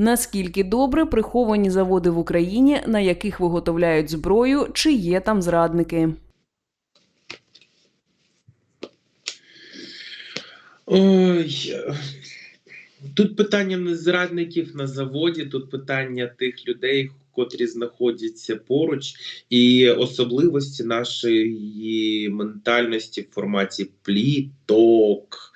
Наскільки добре приховані заводи в Україні, на яких виготовляють зброю, чи є там зрадники? Ой, тут питання не зрадників на заводі, тут питання тих людей, котрі знаходяться поруч, і особливості нашої ментальності в форматі пліток,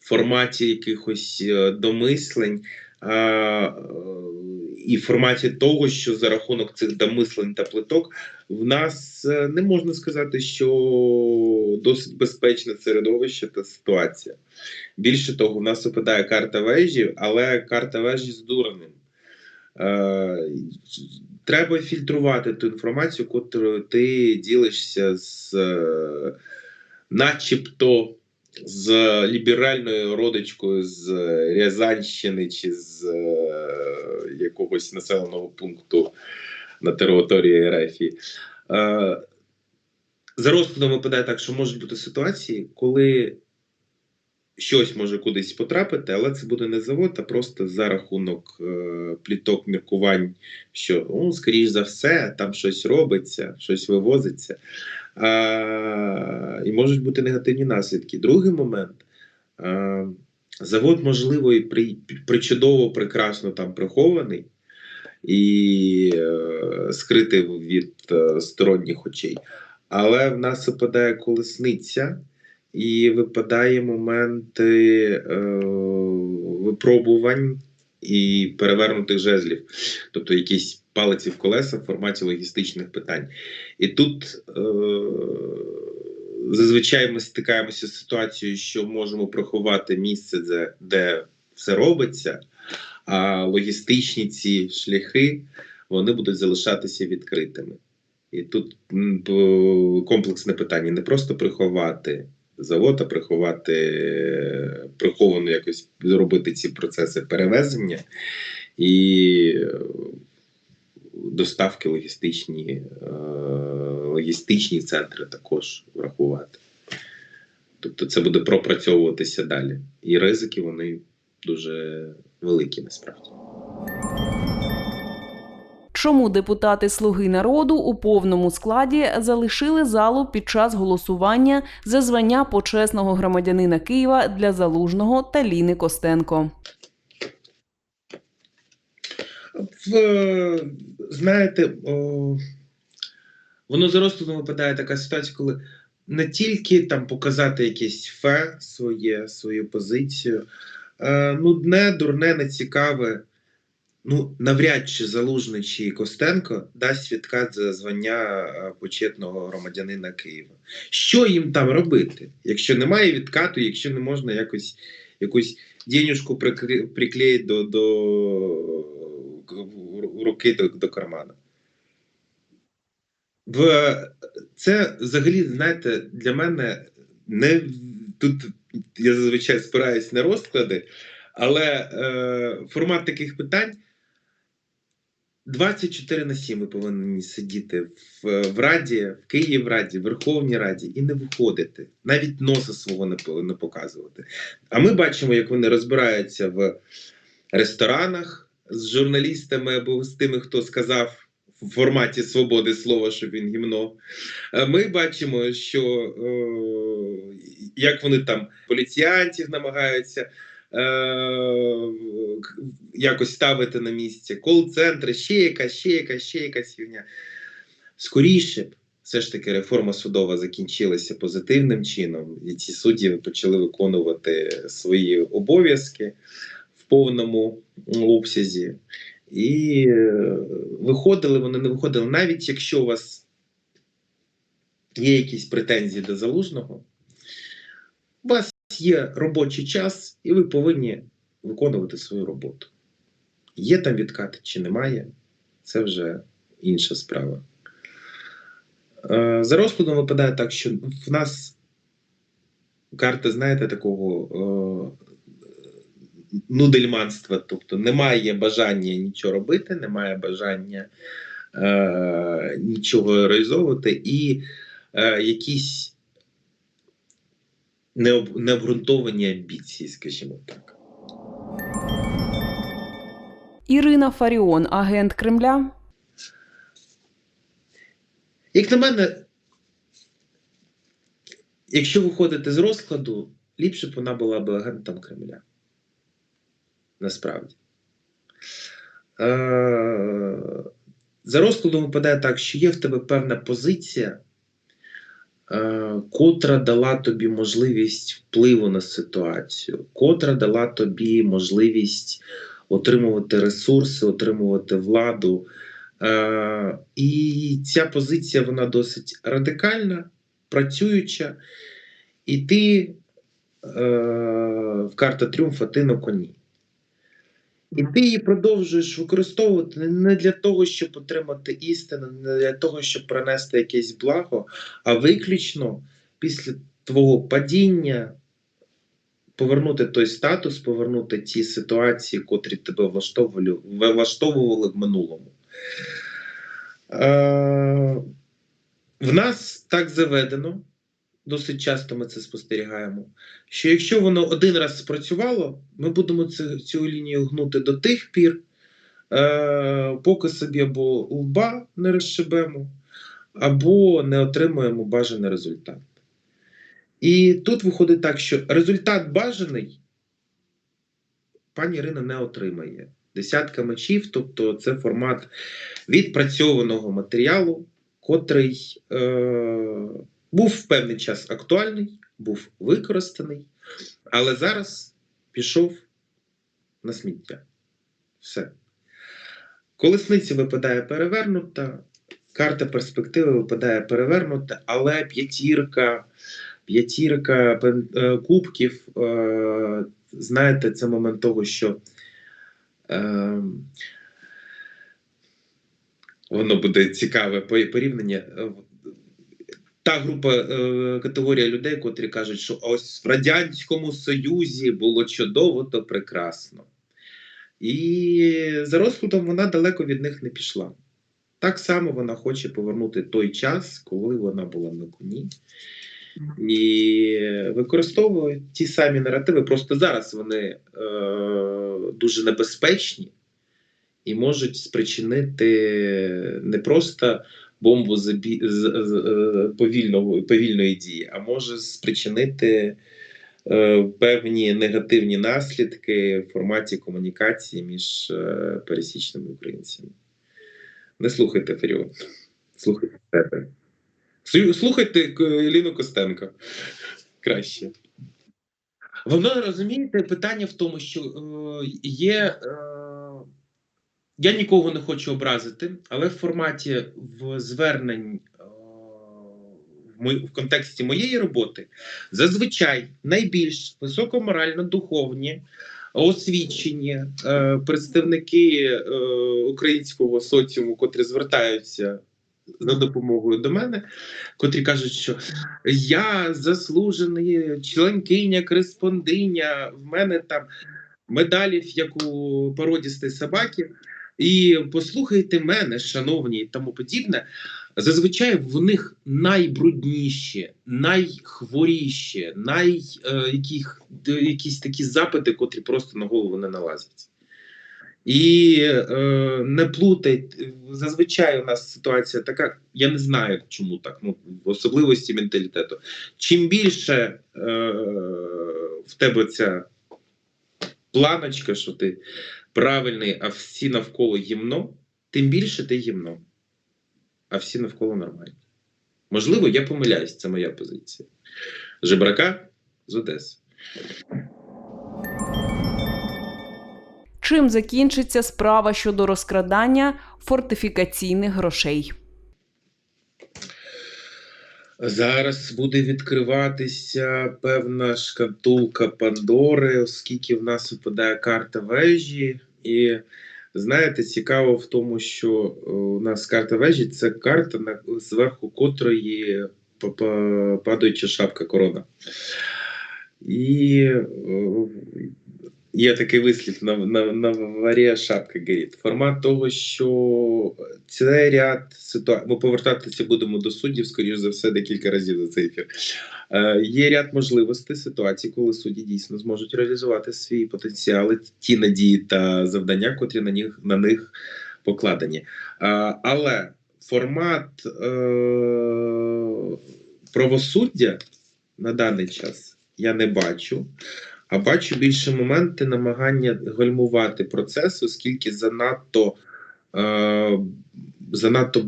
в форматі якихось е, домислень. А, е, І в форматі того, що за рахунок цих домислень та плиток в нас е, не можна сказати, що досить безпечне середовище та ситуація. Більше того, в нас випадає карта вежі, але карта вежі з дурним. Е, треба фільтрувати ту інформацію, котру ти ділишся з е, начебто з ліберальною родичкою з Рязанщини чи з е, якогось населеного пункту на території РФ. Е, за розкладом випадає так, що можуть бути ситуації, коли щось може кудись потрапити, але це буде не завод, а просто за рахунок е, пліток, міркувань, що, ну, скоріш за все, там щось робиться, щось вивозиться. А, і можуть бути негативні наслідки. Другий момент. А, завод, можливо, і при, причудово, прекрасно там прихований і е, скритий від е, сторонніх очей. Але в нас випадає колесниця, і випадає моменти е, випробувань і перевернутих жезлів, тобто якісь палиці в колеса в форматі логістичних питань. І тут е, зазвичай ми стикаємося з ситуацією, що можемо приховати місце, де, де все робиться, а логістичні ці шляхи вони будуть залишатися відкритими. І тут комплексне питання не просто приховати завод, а приховати приховано якось зробити ці процеси перевезення і доставки логістичні, е, логістичні центри також врахувати. Тобто це буде пропрацьовуватися далі. І ризики вони дуже великі насправді. Чому депутати Слуги народу у повному складі залишили залу під час голосування за звання почесного громадянина Києва для залужного та Ліни Костенко? В, е, знаєте, о, воно за розкладом випадає така ситуація, коли не тільки там показати якесь фе своє, свою позицію, е, нудне, дурне, нецікаве. Ну, навряд чи Залужний чи Костенко дасть відкат за звання е, почетного громадянина Києва. Що їм там робити, якщо немає відкату, якщо не можна якось якусь денюжку приклеїти до, до руки до, до кармана? В, це взагалі, знаєте, для мене не тут я зазвичай спираюсь на розклади, але е, формат таких питань 24 на 7 ви повинні сидіти в, в Раді, в Київраді, в Верховній Раді і не виходити, навіть носа свого не, не показувати. А ми бачимо, як вони розбираються в ресторанах з журналістами або з тими, хто сказав в форматі свободи слова, що він гімно. Е, Ми бачимо, що е, як вони там поліціянтів намагаються е, якось ставити на місці, кол-центри, ще якась, ще якась, ще якась фігня. Скоріше б все ж таки реформа судова закінчилася позитивним чином, і ці судді почали виконувати свої обов'язки повному обсязі. І е, виходили, вони не виходили, навіть якщо у вас є якісь претензії до залужного, у вас є робочий час, і ви повинні виконувати свою роботу. Є там відкати чи немає, це вже інша справа. Е, За розкладом випадає так, що в нас карта, знаєте, такого е, нудельманства, тобто немає бажання нічого робити, немає бажання е, нічого реалізовувати, і е, якісь необ, необґрунтовані амбіції, скажімо так. Ірина Фаріон, агент Кремля. Як на мене, якщо виходити з розкладу, ліпше б вона була б агентом Кремля. Насправді. Е, За розкладом випадає так, що є в тебе певна позиція, е, котра дала тобі можливість впливу на ситуацію, котра дала тобі можливість отримувати ресурси, отримувати владу. Е, І ця позиція вона досить радикальна, працююча, і ти в карта тріумфа ти на коні. І ти її продовжуєш використовувати не для того, щоб отримати істину, не для того, щоб принести якесь благо, а виключно після твого падіння повернути той статус, повернути ті ситуації, котрі тебе влаштовували, влаштовували в минулому. Е, в нас так заведено, досить часто ми це спостерігаємо, що якщо воно один раз спрацювало, ми будемо цю, цю лінію гнути до тих пір, е, поки собі або лба не розшибемо, або не отримуємо бажаний результат. І тут виходить так, що результат бажаний пані Ірина не отримає. Десятка мечів, тобто це формат відпрацьованого матеріалу, котрий е, був в певний час актуальний, був використаний, але зараз пішов на сміття. Все. Колесниці випадає перевернута, карта перспективи випадає перевернута, але п'ятірка, п'ятірка е, кубків, е, знаєте, це момент того, що. Е, воно буде цікаве по- порівняння. Та група е, категорія людей, котрі кажуть, що ось в Радянському Союзі було чудово то прекрасно. І за розкладом вона далеко від них не пішла. Так само вона хоче повернути той час, коли вона була на коні. І використовує ті самі наративи. Просто зараз вони е, дуже небезпечні і можуть спричинити не просто бомбу забі... з, з, е, повільного, повільної дії, а може спричинити е, певні негативні наслідки в форматі комунікації між е, пересічними українцями. Не слухайте Феріон, слухайте себе. Слухайте К- Еліну Костенко. Краще. Воно розумієте, питання в тому, що е, є. Е, я нікого не хочу образити, але в форматі в звернень е, в, в контексті моєї роботи зазвичай найбільш високоморально-духовні, освічені е, представники е, українського соціуму, котрі звертаються за допомогою до мене, котрі кажуть, що я заслужений членкиня, кореспондиня, в мене там медалів, як у породістої собаки. І послухайте мене, шановні, і тому подібне. Зазвичай в них найбрудніші, найхворіші, най, е, яких, якісь такі запити, котрі просто на голову не налазять. І е, не плутайте, зазвичай у нас ситуація така, я не знаю, чому так, ну, в особливості менталітету. Чим більше е, в тебе ця планочка, що ти правильний, а всі навколо гімно, тим більше ти гімно, а всі навколо нормальні. Можливо, я помиляюсь, це моя позиція. Жебрака з Одеси. Чим закінчиться справа щодо розкрадання фортифікаційних грошей? Зараз буде відкриватися певна шкатулка Пандори, оскільки в нас випадає карта вежі. І знаєте, цікаво в тому, що е, у нас карта вежі це карта, зверху котрої па- па- падаюча шапка корона. І е, Є такий вислів на, на, на варі шапка горить. Формат того, що це ряд ситуацій. Ми повертатися будемо до суддів, скоріш за все, декілька разів за цей ефір. Е, є ряд можливостей ситуацій, коли судді дійсно зможуть реалізувати свої потенціали, ті надії та завдання, котрі на них, на них покладені. Е, але формат е, правосуддя на даний час я не бачу. А бачу більше моменти намагання гальмувати процес, оскільки занадто, е, занадто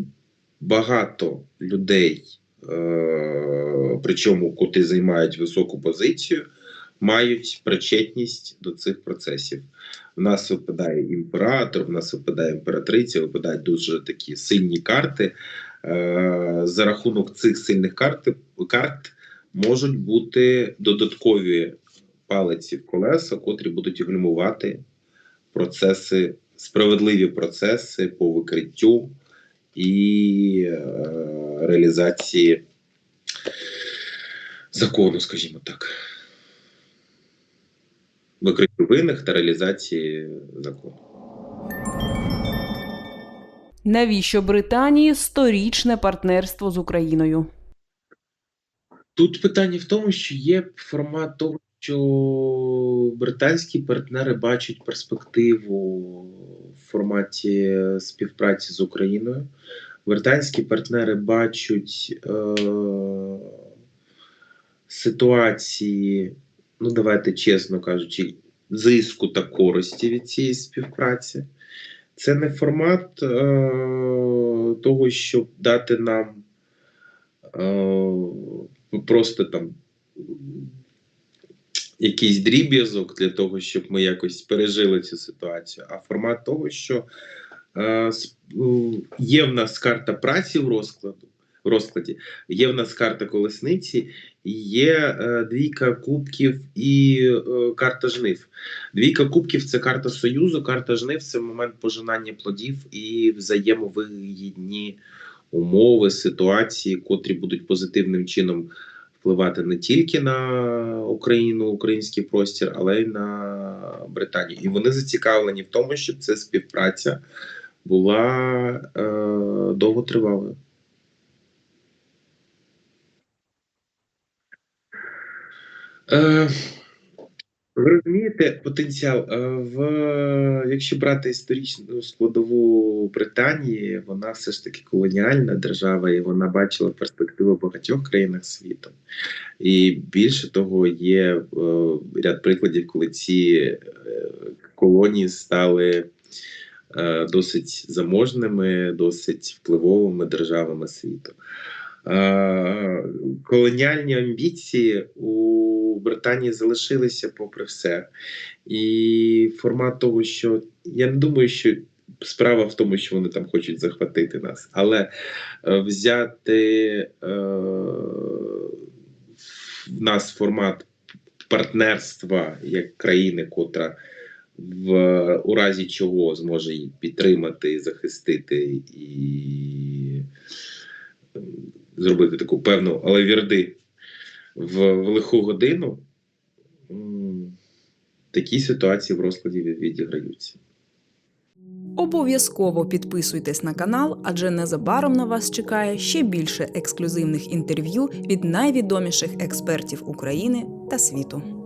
багато людей, е, причому котрі займають високу позицію, мають причетність до цих процесів. В нас випадає імператор, в нас випадає імператриця, випадають дуже такі сильні карти. Е, за рахунок цих сильних карт, карт можуть бути додаткові палиці в колеса, котрі будуть гальмувати процеси, справедливі процеси по викриттю і е, реалізації закону, скажімо так. Викриттю винних та реалізації закону. Навіщо Британії сторічне партнерство з Україною? Тут питання в тому, що є формат того, що британські партнери бачать перспективу в форматі співпраці з Україною. Британські партнери бачать е, ситуації, ну давайте чесно кажучи, зиску та користі від цієї співпраці. Це не формат е, того, щоб дати нам е, просто там якийсь дріб'язок для того, щоб ми якось пережили цю ситуацію, а формат того, що е, є в нас карта праці в розкладу. В розкладі є в нас карта колесниці, є е, двійка кубків і е, карта жнив. Двійка кубків це карта союзу, карта жнив це момент пожинання плодів і взаємовигідні умови, ситуації, котрі будуть позитивним чином впливати не тільки на Україну, український простір, але й на Британію. І вони зацікавлені в тому, щоб ця співпраця була е, довготривалою. Е, ви розумієте потенціал? Е, В, якщо брати історичну складову Британії, вона все ж таки колоніальна держава, і вона бачила перспективу в багатьох країнах світу. І більше того, є е, ряд прикладів, коли ці е, колонії стали досить заможними, досить впливовими державами світу. Е, колоніальні амбіції у Британії залишилися попри все. І формат того, що я не думаю, що справа в тому, що вони там хочуть захватити нас, але е, взяти е, в нас формат партнерства як країни, котра в у разі чого зможе її підтримати, захистити і зробити таку певну алавірди в, в лиху годину. Такі ситуації в розкладі відіграються. Обов'язково підписуйтесь на канал, адже незабаром на вас чекає ще більше ексклюзивних інтерв'ю від найвідоміших експертів України та світу.